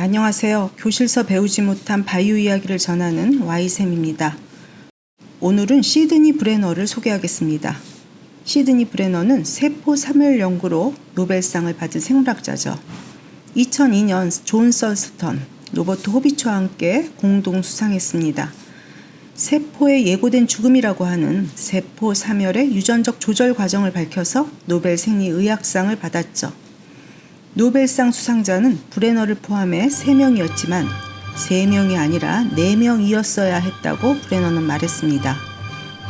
안녕하세요. 교실서 배우지 못한 바이오 이야기를 전하는 Y쌤입니다. 오늘은 시드니 브레너를 소개하겠습니다. 시드니 브레너는 세포 사멸 연구로 노벨상을 받은 생물학자죠. 2002년 존 썰스턴, 로버트 호비츠와 함께 공동 수상했습니다. 세포의 예고된 죽음이라고 하는 세포 사멸의 유전적 조절 과정을 밝혀서 노벨 생리의학상을 받았죠. 노벨상 수상자는 브레너를 포함해 3명이었지만 3명이 아니라 4명이었어야 했다고 브레너는 말했습니다.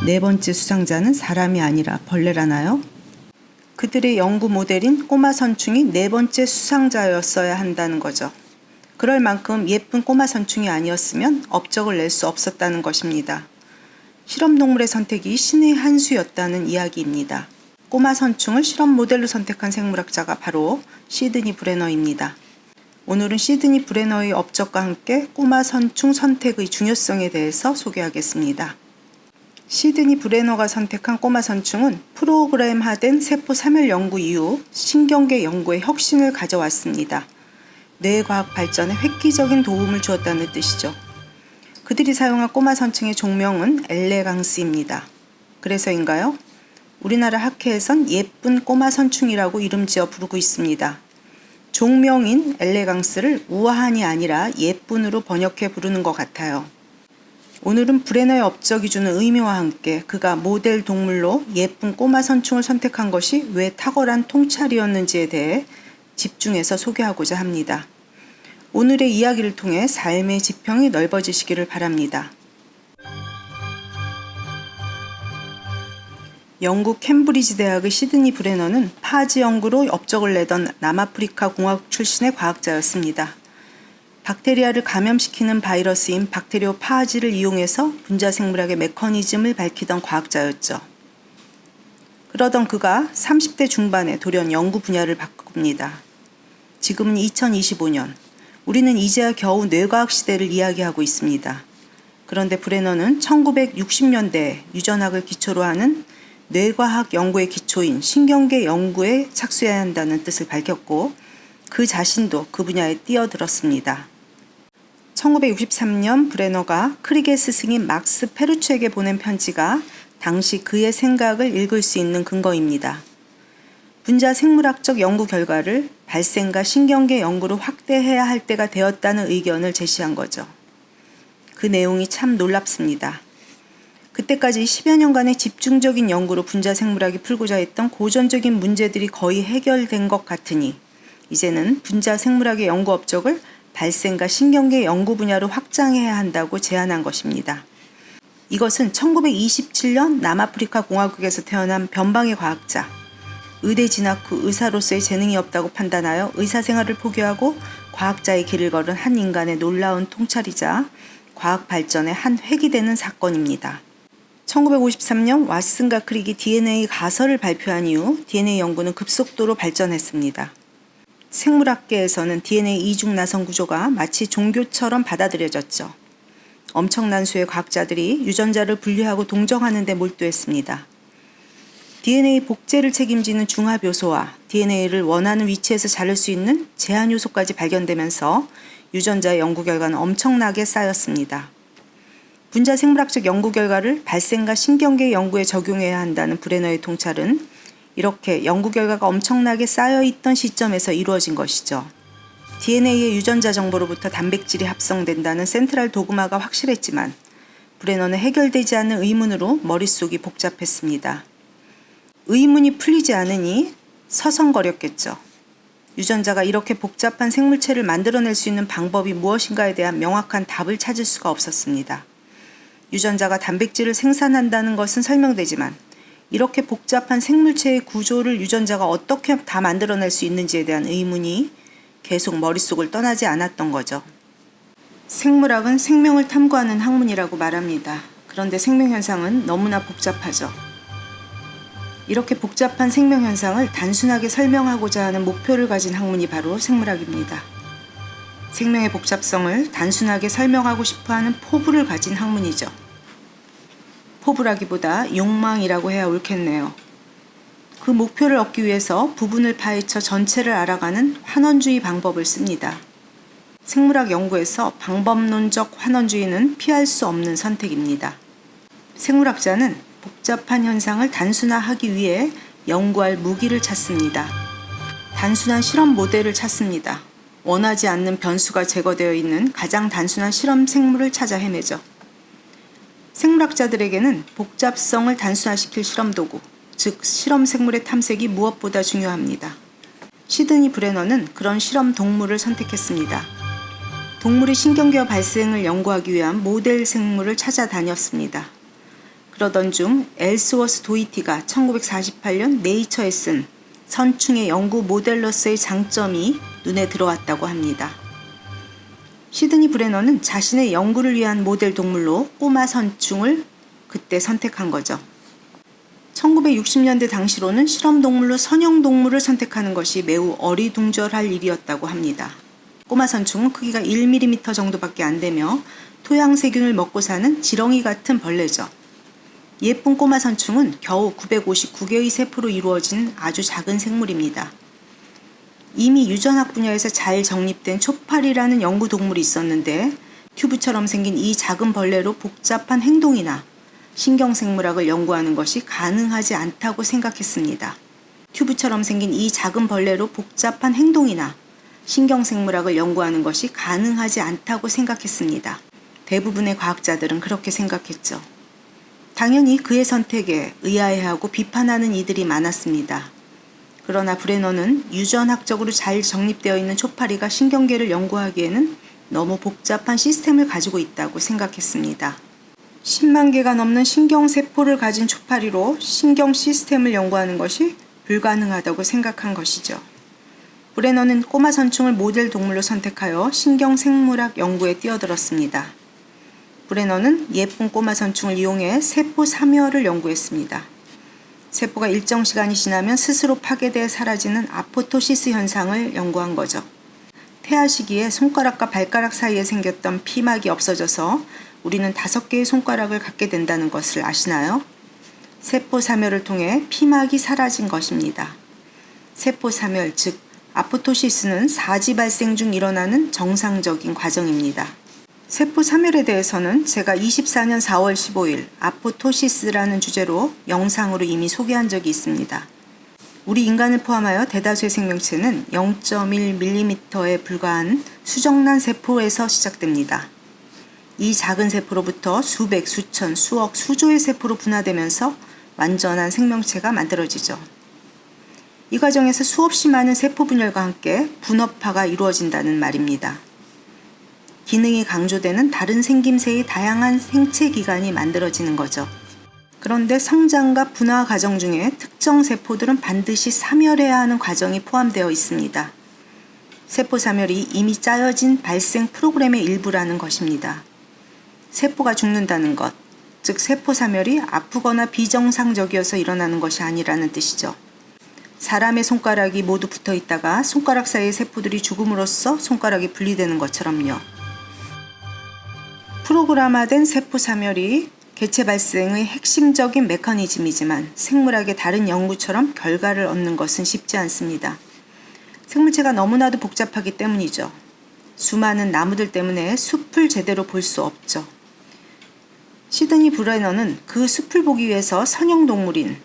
네 번째 수상자는 사람이 아니라 벌레라나요? 그들의 연구 모델인 꼬마 선충이 네 번째 수상자였어야 한다는 거죠. 그럴 만큼 예쁜 꼬마 선충이 아니었으면 업적을 낼 수 없었다는 것입니다. 실험동물의 선택이 신의 한 수였다는 이야기입니다. 꼬마 선충을 실험 모델로 선택한 생물학자가 바로 시드니 브레너입니다. 오늘은 시드니 브레너의 업적과 함께 꼬마 선충 선택의 중요성에 대해서 소개하겠습니다. 시드니 브레너가 선택한 꼬마 선충은 프로그램화된 세포 사멸 연구 이후 신경계 연구에 혁신을 가져왔습니다. 뇌과학 발전에 획기적인 도움을 주었다는 뜻이죠. 그들이 사용한 꼬마 선충의 종명은 엘레강스입니다. 그래서인가요? 우리나라 학회에선 예쁜 꼬마 선충이라고 이름 지어 부르고 있습니다. 종명인 엘레강스를 우아한이 아니라 예쁜으로 번역해 부르는 것 같아요. 오늘은 브레너의 업적이 주는 의미와 함께 그가 모델 동물로 예쁜 꼬마 선충을 선택한 것이 왜 탁월한 통찰이었는지에 대해 집중해서 소개하고자 합니다. 오늘의 이야기를 통해 삶의 지평이 넓어지시기를 바랍니다. 영국 캠브리지 대학의 시드니 브레너는 파지 연구로 업적을 내던 남아프리카 공화국 출신의 과학자였습니다. 박테리아를 감염시키는 바이러스인 박테리오 파하지를 이용해서 분자 생물학의 메커니즘을 밝히던 과학자였죠. 그러던 그가 30대 중반에 돌연 연구 분야를 바꿉니다. 지금은 2025년. 우리는 이제야 겨우 뇌과학 시대를 이야기하고 있습니다. 그런데 브레너는 1960년대 유전학을 기초로 하는 뇌과학 연구의 기초인 신경계 연구에 착수해야 한다는 뜻을 밝혔고 그 자신도 그 분야에 뛰어들었습니다. 1963년 브레너가 크리게 스승인 막스 페루츠에게 보낸 편지가 당시 그의 생각을 읽을 수 있는 근거입니다. 분자 생물학적 연구 결과를 발생과 신경계 연구로 확대해야 할 때가 되었다는 의견을 제시한 거죠. 그 내용이 참 놀랍습니다. 그때까지 10여 년간의 집중적인 연구로 분자 생물학이 풀고자 했던 고전적인 문제들이 거의 해결된 것 같으니 이제는 분자 생물학의 연구 업적을 발생과 신경계 연구 분야로 확장해야 한다고 제안한 것입니다. 이것은 1927년 남아프리카 공화국에서 태어난 변방의 과학자, 의대 진학 후 의사로서의 재능이 없다고 판단하여 의사 생활을 포기하고 과학자의 길을 걸은 한 인간의 놀라운 통찰이자 과학 발전의 한 획이 되는 사건입니다. 1953년 왓슨과 크릭이 DNA 가설을 발표한 이후 DNA 연구는 급속도로 발전했습니다. 생물학계에서는 DNA 이중 나선 구조가 마치 종교처럼 받아들여졌죠. 엄청난 수의 과학자들이 유전자를 분리하고 동정하는 데 몰두했습니다. DNA 복제를 책임지는 중합 요소와 DNA를 원하는 위치에서 자를 수 있는 제한 요소까지 발견되면서 유전자 연구 결과는 엄청나게 쌓였습니다. 분자 생물학적 연구 결과를 발생과 신경계 연구에 적용해야 한다는 브레너의 통찰은 이렇게 연구 결과가 엄청나게 쌓여 있던 시점에서 이루어진 것이죠. DNA의 유전자 정보로부터 단백질이 합성된다는 센트럴 도그마가 확실했지만 브레너는 해결되지 않는 의문으로 머릿속이 복잡했습니다. 의문이 풀리지 않으니 서성거렸겠죠. 유전자가 이렇게 복잡한 생물체를 만들어낼 수 있는 방법이 무엇인가에 대한 명확한 답을 찾을 수가 없었습니다. 유전자가 단백질을 생산한다는 것은 설명되지만 이렇게 복잡한 생물체의 구조를 유전자가 어떻게 다 만들어낼 수 있는지에 대한 의문이 계속 머릿속을 떠나지 않았던 거죠. 생물학은 생명을 탐구하는 학문이라고 말합니다. 그런데 생명현상은 너무나 복잡하죠. 이렇게 복잡한 생명현상을 단순하게 설명하고자 하는 목표를 가진 학문이 바로 생물학입니다. 생명의 복잡성을 단순하게 설명하고 싶어 하는 포부를 가진 학문이죠. 포부라기보다 욕망이라고 해야 옳겠네요. 그 목표를 얻기 위해서 부분을 파헤쳐 전체를 알아가는 환원주의 방법을 씁니다. 생물학 연구에서 방법론적 환원주의는 피할 수 없는 선택입니다. 생물학자는 복잡한 현상을 단순화하기 위해 연구할 무기를 찾습니다. 단순한 실험 모델을 찾습니다. 원하지 않는 변수가 제거되어 있는 가장 단순한 실험 생물을 찾아 헤매죠. 생물학자들에게는 복잡성을 단순화시킬 실험 도구, 즉 실험 생물의 탐색이 무엇보다 중요합니다. 시드니 브레너는 그런 실험 동물을 선택했습니다. 동물의 신경계와 발생을 연구하기 위한 모델 생물을 찾아다녔습니다. 그러던 중 엘스워스 도이티가 1948년 네이처에 쓴 선충의 연구 모델로서의 장점이 눈에 들어왔다고 합니다. 시드니 브레너는 자신의 연구를 위한 모델 동물로 꼬마 선충을 그때 선택한 거죠. 1960년대 당시로는 실험 동물로 선형 동물을 선택하는 것이 매우 어리둥절할 일이었다고 합니다. 꼬마 선충은 크기가 1mm 정도밖에 안 되며 토양 세균을 먹고 사는 지렁이 같은 벌레죠. 예쁜 꼬마 선충은 겨우 959개의 세포로 이루어진 아주 작은 생물입니다. 이미 유전학 분야에서 잘 정립된 초파리라는 연구 동물이 있었는데 튜브처럼 생긴 이 작은 벌레로 복잡한 행동이나 신경생물학을 연구하는 것이 가능하지 않다고 생각했습니다. 튜브처럼 생긴 이 작은 벌레로 복잡한 행동이나 신경생물학을 연구하는 것이 가능하지 않다고 생각했습니다. 대부분의 과학자들은 그렇게 생각했죠. 당연히 그의 선택에 의아해하고 비판하는 이들이 많았습니다. 그러나 브레너는 유전학적으로 잘 정립되어 있는 초파리가 신경계를 연구하기에는 너무 복잡한 시스템을 가지고 있다고 생각했습니다. 10만 개가 넘는 신경세포를 가진 초파리로 신경 시스템을 연구하는 것이 불가능하다고 생각한 것이죠. 브레너는 꼬마 선충을 모델 동물로 선택하여 신경생물학 연구에 뛰어들었습니다. 브레너는 예쁜 꼬마 선충을 이용해 세포 사멸을 연구했습니다. 세포가 일정 시간이 지나면 스스로 파괴되어 사라지는 아포토시스 현상을 연구한 거죠. 태아 시기에 손가락과 발가락 사이에 생겼던 피막이 없어져서 우리는 다섯 개의 손가락을 갖게 된다는 것을 아시나요? 세포 사멸을 통해 피막이 사라진 것입니다. 세포 사멸, 즉, 아포토시스는 사지 발생 중 일어나는 정상적인 과정입니다. 세포 사멸에 대해서는 제가 24년 4월 15일 아포토시스라는 주제로 영상으로 이미 소개한 적이 있습니다. 우리 인간을 포함하여 대다수의 생명체는 0.1mm에 불과한 수정란 세포에서 시작됩니다. 이 작은 세포로부터 수백, 수천, 수억, 수조의 세포로 분화되면서 완전한 생명체가 만들어지죠. 이 과정에서 수없이 많은 세포 분열과 함께 분업화가 이루어진다는 말입니다. 기능이 강조되는 다른 생김새의 다양한 생체 기관이 만들어지는 거죠. 그런데 성장과 분화 과정 중에 특정 세포들은 반드시 사멸해야 하는 과정이 포함되어 있습니다. 세포 사멸이 이미 짜여진 발생 프로그램의 일부라는 것입니다. 세포가 죽는다는 것, 즉 세포 사멸이 아프거나 비정상적이어서 일어나는 것이 아니라는 뜻이죠. 사람의 손가락이 모두 붙어 있다가 손가락 사이의 세포들이 죽음으로써 손가락이 분리되는 것처럼요. 프로그램화된 세포 사멸이 개체 발생의 핵심적인 메커니즘이지만 생물학의 다른 연구처럼 결과를 얻는 것은 쉽지 않습니다. 생물체가 너무나도 복잡하기 때문이죠. 수많은 나무들 때문에 숲을 제대로 볼 수 없죠. 시드니 브레너는 그 숲을 보기 위해서 선형 동물인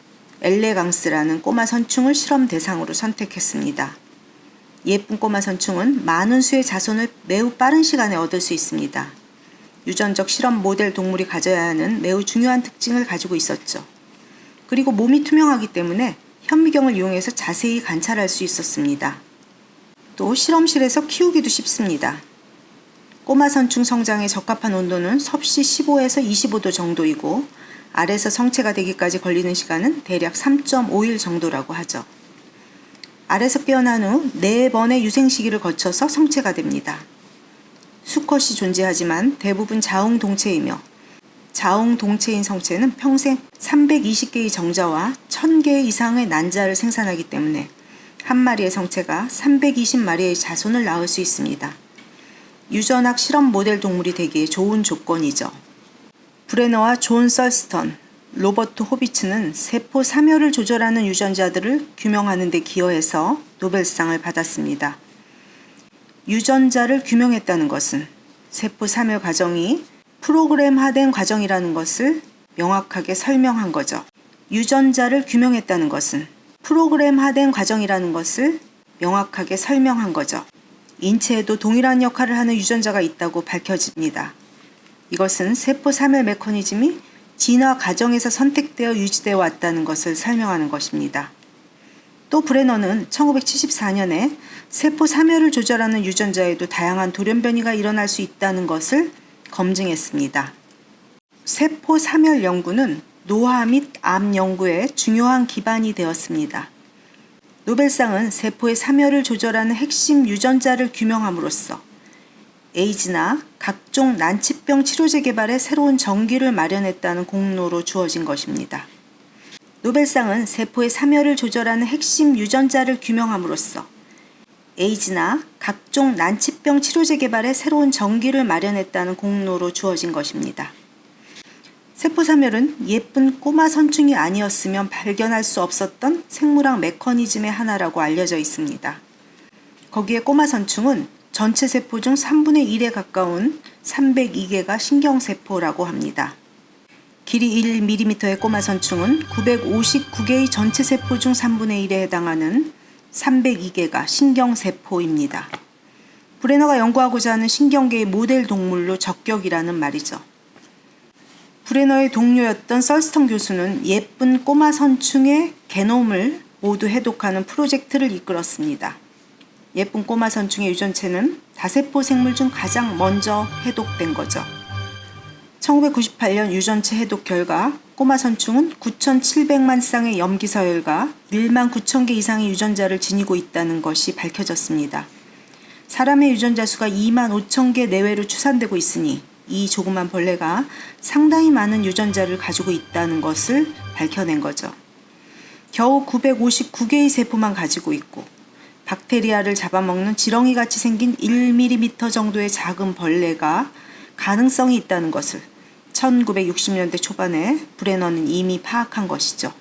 엘레강스라는 꼬마 선충을 실험 대상으로 선택했습니다. 예쁜 꼬마 선충은 많은 수의 자손을 매우 빠른 시간에 얻을 수 있습니다. 유전적 실험 모델 동물이 가져야 하는 매우 중요한 특징을 가지고 있었죠. 그리고 몸이 투명하기 때문에 현미경을 이용해서 자세히 관찰할 수 있었습니다. 또 실험실에서 키우기도 쉽습니다. 꼬마 선충 성장에 적합한 온도는 섭씨 15에서 25도 정도이고 알에서 성체가 되기까지 걸리는 시간은 대략 3.5일 정도라고 하죠. 알에서 깨어난 후 4번의 유생 시기를 거쳐서 성체가 됩니다. 수컷이 존재하지만 대부분 자웅동체이며 자웅동체인 성체는 평생 320개의 정자와 1000개 이상의 난자를 생산하기 때문에 한 마리의 성체가 320마리의 자손을 낳을 수 있습니다. 유전학 실험 모델 동물이 되기에 좋은 조건이죠. 브레너와 존 썰스턴, 로버트 호비츠는 세포 사멸을 조절하는 유전자들을 규명하는 데 기여해서 노벨상을 받았습니다. 유전자를 규명했다는 것은 세포 사멸 과정이 프로그램화된 과정이라는 것을 명확하게 설명한 거죠. 유전자를 규명했다는 것은 프로그램화된 과정이라는 것을 명확하게 설명한 거죠. 인체에도 동일한 역할을 하는 유전자가 있다고 밝혀집니다. 이것은 세포 사멸 메커니즘이 진화 과정에서 선택되어 유지되어 왔다는 것을 설명하는 것입니다. 또 브레너는 1974년에 세포 사멸을 조절하는 유전자에도 다양한 돌연변이가 일어날 수 있다는 것을 검증했습니다. 세포 사멸 연구는 노화 및 암 연구에 중요한 기반이 되었습니다. 노벨상은 세포의 사멸을 조절하는 핵심 유전자를 규명함으로써 에이즈나 각종 난치병 치료제 개발에 새로운 전기를 마련했다는 공로로 주어진 것입니다. 노벨상은 세포의 사멸을 조절하는 핵심 유전자를 규명함으로써 에이즈나 각종 난치병 치료제 개발에 새로운 전기를 마련했다는 공로로 주어진 것입니다. 세포사멸은 예쁜 꼬마 선충이 아니었으면 발견할 수 없었던 생물학 메커니즘의 하나라고 알려져 있습니다. 거기에 꼬마 선충은 전체 세포 중 3분의 1에 가까운 302개가 신경세포라고 합니다. 길이 1mm의 꼬마 선충은 959개의 전체 세포 중 3분의 1에 해당하는 302개가 신경세포입니다. 브레너가 연구하고자 하는 신경계의 모델 동물로 적격이라는 말이죠. 브레너의 동료였던 썰스턴 교수는 예쁜 꼬마 선충의 게놈을 모두 해독하는 프로젝트를 이끌었습니다. 예쁜 꼬마 선충의 유전체는 다세포 생물 중 가장 먼저 해독된 거죠. 1998년 유전체 해독 결과 꼬마 선충은 9,700만 쌍의 염기서열과 1만 9천 개 이상의 유전자를 지니고 있다는 것이 밝혀졌습니다. 사람의 유전자 수가 2만 5천 개 내외로 추산되고 있으니 이 조그만 벌레가 상당히 많은 유전자를 가지고 있다는 것을 밝혀낸 거죠. 겨우 959개의 세포만 가지고 있고 박테리아를 잡아먹는 지렁이 같이 생긴 1mm 정도의 작은 벌레가 가능성이 있다는 것을 1960년대 초반에 브레너는 이미 파악한 것이죠.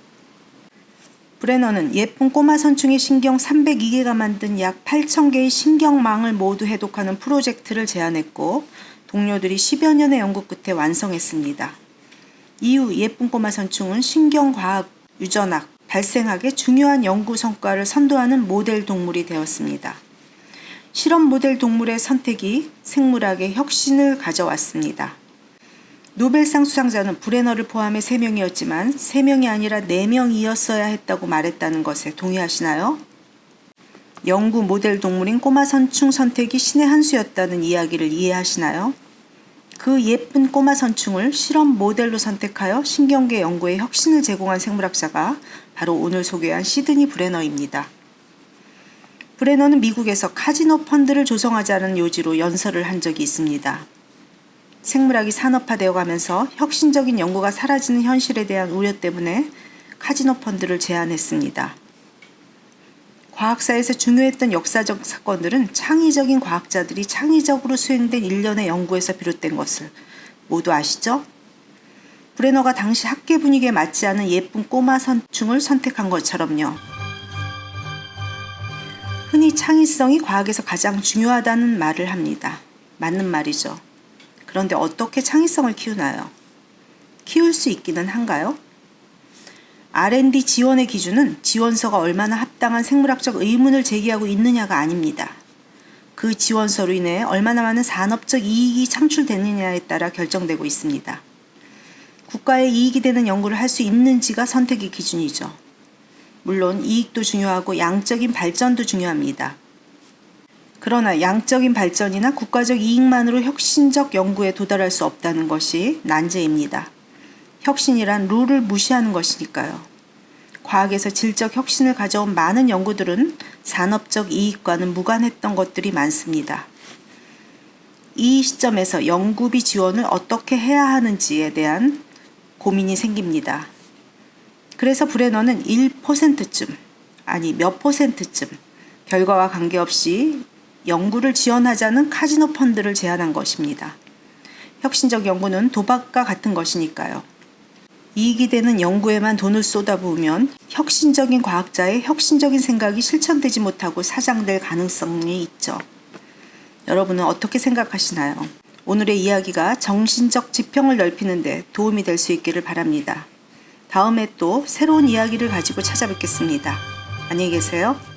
브레너는 예쁜 꼬마 선충의 신경 302개가 만든 약 8,000개의 신경망을 모두 해독하는 프로젝트를 제안했고 동료들이 10여 년의 연구 끝에 완성했습니다. 이후 예쁜 꼬마 선충은 신경과학, 유전학, 발생학에 중요한 연구 성과를 선도하는 모델 동물이 되었습니다. 실험 모델 동물의 선택이 생물학의 혁신을 가져왔습니다. 노벨상 수상자는 브레너를 포함해 3명이었지만 3명이 아니라 4명이었어야 했다고 말했다는 것에 동의하시나요? 연구 모델 동물인 꼬마 선충 선택이 신의 한 수였다는 이야기를 이해하시나요? 그 예쁜 꼬마 선충을 실험 모델로 선택하여 신경계 연구에 혁신을 제공한 생물학자가 바로 오늘 소개한 시드니 브레너입니다. 브레너는 미국에서 카지노 펀드를 조성하자는 요지로 연설을 한 적이 있습니다. 생물학이 산업화되어 가면서 혁신적인 연구가 사라지는 현실에 대한 우려 때문에 카지노 펀드를 제안했습니다. 과학사에서 중요했던 역사적 사건들은 창의적인 과학자들이 창의적으로 수행된 일련의 연구에서 비롯된 것을 모두 아시죠? 브레너가 당시 학계 분위기에 맞지 않은 예쁜 꼬마 선충을 선택한 것처럼요. 흔히 창의성이 과학에서 가장 중요하다는 말을 합니다. 맞는 말이죠. 그런데 어떻게 창의성을 키우나요? 키울 수 있기는 한가요? R&D 지원의 기준은 지원서가 얼마나 합당한 생물학적 의문을 제기하고 있느냐가 아닙니다. 그 지원서로 인해 얼마나 많은 산업적 이익이 창출되느냐에 따라 결정되고 있습니다. 국가에 이익이 되는 연구를 할 수 있는지가 선택의 기준이죠. 물론 이익도 중요하고 양적인 발전도 중요합니다. 그러나 양적인 발전이나 국가적 이익만으로 혁신적 연구에 도달할 수 없다는 것이 난제입니다. 혁신이란 룰을 무시하는 것이니까요. 과학에서 질적 혁신을 가져온 많은 연구들은 산업적 이익과는 무관했던 것들이 많습니다. 이 시점에서 연구비 지원을 어떻게 해야 하는지에 대한 고민이 생깁니다. 그래서 브레너는 1%쯤, 아니 몇 퍼센트쯤 결과와 관계없이 연구를 지원하자는 카지노 펀드를 제안한 것입니다. 혁신적 연구는 도박과 같은 것이니까요. 이익이 되는 연구에만 돈을 쏟아부으면 혁신적인 과학자의 혁신적인 생각이 실천되지 못하고 사장될 가능성이 있죠. 여러분은 어떻게 생각하시나요? 오늘의 이야기가 정신적 지평을 넓히는데 도움이 될 수 있기를 바랍니다. 다음에 또 새로운 이야기를 가지고 찾아뵙겠습니다. 안녕히 계세요.